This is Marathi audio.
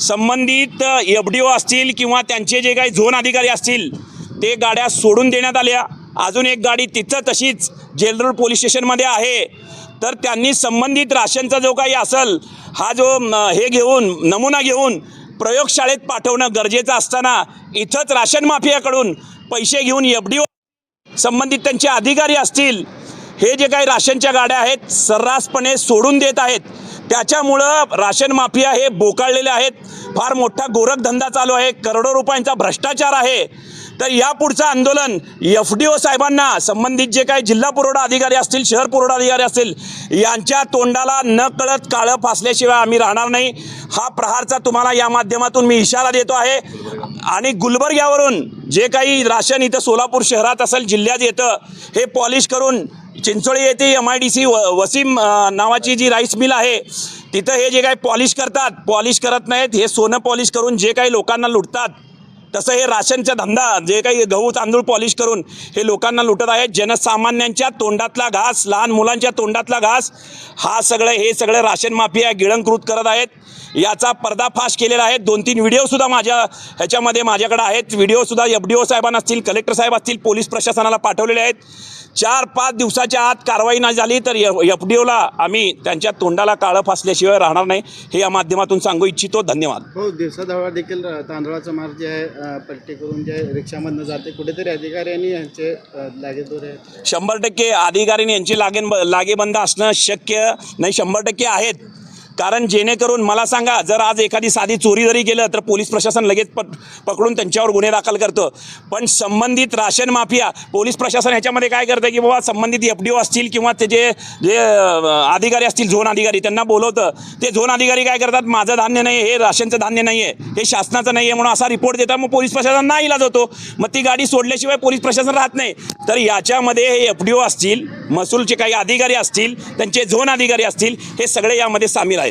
संबंधित एफ डी ओ असतील किंवा त्यांचे जे काही झोन अधिकारी असतील ते गाड्या सोडून देण्यात आल्या. अजून एक गाडी तिथं तशीच जेलरोड पोलीस स्टेशनमध्ये आहे. तर त्यांनी संबंधित राशनचा जो काही असेल हा जो हे घेऊन नमुना घेऊन प्रयोगशाळेत पाठवणं गरजेचं असताना इथंच राशन माफियाकडून पैसे घेऊन एफ डी ओ संबंधित त्यांचे अधिकारी असतील हे जे काही राशनच्या गाड्या आहेत सर्रासपणे सोडून देत आहेत. त्याच्यामुळं राशन माफिया हे बोकाळलेले आहेत. फार मोठा गोरखधंदा चालू आहे. करोडो रुपयांचा भ्रष्टाचार आहे. तर यापुढचं आंदोलन एफ डी ओ साहेबांना संबंधित जे काही जिल्हा पुरवठा अधिकारी असतील शहर पुरवठा अधिकारी असतील यांच्या तोंडाला न कळत काळं फासल्याशिवाय आम्ही राहणार नाही. हा प्रहारचा तुम्हाला या माध्यमातून मी इशारा देतो आहे. आणि गुलबर्ग्यावरून जे काही राशन इथं सोलापूर शहरात असेल जिल्ह्यात येतं हे पॉलिश करून चिंचोळी येथे M I D C Wasim नावाची जी राईस मिल आहे तिथं हे जे काही पॉलिश करतात पॉलिश करत नाहीत हे सोनं पॉलिश करून जे काही लोकांना लुटतात तसं हे राशनचा धंदा जे काही गहू तांदूळ पॉलिश करून हे लोकांना लुटत आहेत. जनसामान्यांच्या तोंडातला घास लहान मुलांच्या तोंडातला घास हा सगळं हे सगळं राशन माफिया गिळंकृत करत आहेत. याचा पर्दाफाश केलेला आहे. दोन तीन व्हिडिओसुद्धा माझ्या ह्याच्यामध्ये माझ्याकडे आहेत. व्हिडिओसुद्धा एफ डी ओ साहेबांना असतील कलेक्टर साहेब असतील पोलीस प्रशासनाला पाठवलेले आहेत. चार पाच दिवसाच्या आत कारवाई नाही झाली तर एफ डी ओला आम्ही त्यांच्या तोंडाला काळं फासल्याशिवाय राहणार नाही हे या माध्यमातून सांगू इच्छितो. धन्यवाद. हो दिवसाढवळा देखील तांदळाचा मार्ग जे आहे अ, पलटी करून जे रिक्षामधनं जाते. कुठेतरी अधिकाऱ्यांनी यांचे लागेदोरे आहेत. शंभर टक्के अधिकाऱ्यांनी यांची लागेन लागेबंद असणं शक्य नाही. शंभर टक्के आहेत. कारण जेणेकरून मला सांगा जर आज एखादी साधी चोरी जरी केलं तर पोलीस प्रशासन लगेच प पकडून त्यांच्यावर गुन्हे दाखल करतं. पण संबंधित राशन माफिया पोलीस प्रशासन ह्याच्यामध्ये काय करतं की बाबा संबंधित एफ डी ओ असतील किंवा ते जे जे अधिकारी असतील झोन अधिकारी त्यांना बोलवतं. ते झोन अधिकारी काय करतात? माझं धान्य नाही हे राशनचं धान्य नाही आहे हे शासनाचं नाही आहे म्हणून असा रिपोर्ट देतात. मग पोलीस प्रशासन नाही इलाज होतो मग ती गाडी सोडल्याशिवाय पोलीस प्रशासन राहत नाही. तर याच्यामध्ये हे एफ डी ओ असतील महसूलचे काही अधिकारी असतील त्यांचे झोन अधिकारी असतील हे सगळे यामध्ये सामील आहेत.